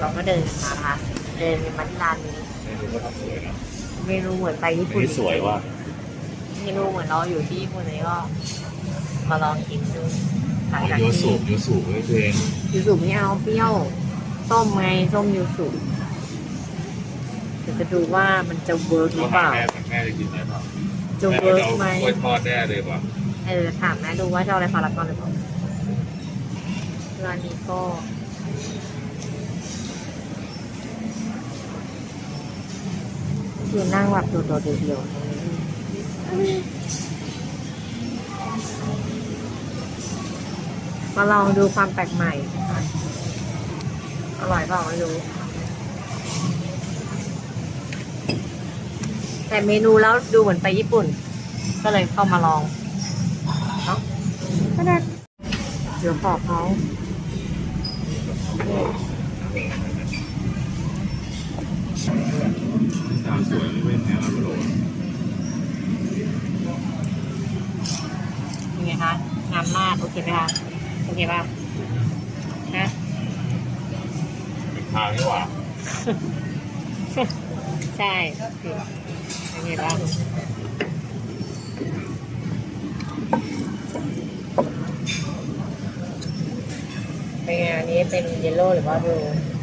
เราก็เดินมานะคะเดินมาที่ร้านนี้เมนูก็ทำสวยนะเมนูเหมือนไปญี่อันปุ่นนี้สวยว่ะเมนูเหมือนเราอยู่ที่ญี่ปุ่นเลยก็มาลองกินดูหลังจากยูที่สุยูสุไม่เพลงยูสุไม่เอาเปรี้ยว ส้มไงส้มยูสุเดี๋ยวจะดูว่ามันจะเวิร์กหรือเปล่าแม่แม่จะกินอะไรเปล่าจะเวิร์กไหมกล้วยทอดแน่เลยว่ะเออถามแม่ดูว่าจะเอาอะไรพารากอนหรือเปล่า ร้านนี้ก็คือนั่งแบบโดดๆเดียวๆตรงนี้มาลองดูความแปลกใหม่ อร่อยเปล่าไม่รู้ แต่เมนูแล้วดูเหมือนไปญี่ปุ่น ก็เลยเข้ามาลองเนาะก็ได้เดี๋ยวบอกเขา สาวสวยไม่เป็นแพ้มาโลเป็นไงคะงามมาก โอเคไหมคะโอเคป่ะฮะเป็นทางนี่หว่า ใช่โอเคป่ะ เป็นไงอันนี้เป็นเยลโล่หรือว่าบลู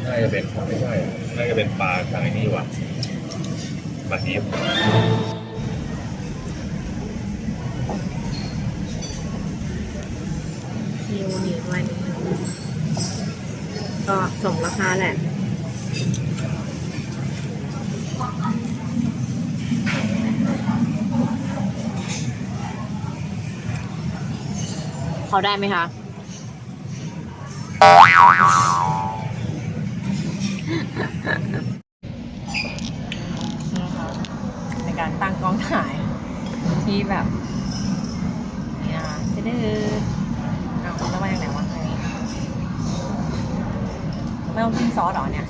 น่าจะเป็นไม่ใช่น่าจะเป็นปลาทางไอ้นี่ว่ะปลาดิบนิวหนีด้วยนิดนึงก็สมราคาแหละเขาได้ไหมคะนี่ค่ะ ในการตั้งกล้องถ่ายที่แบบนี่นะคะจะดื้อเอาแล้วมาจากไหนวะอันนี้ไม่ต้องกินซอสเหรอเนี่ย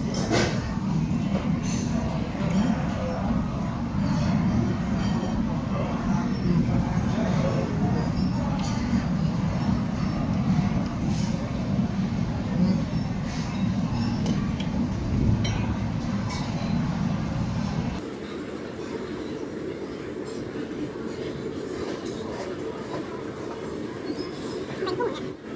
Come on.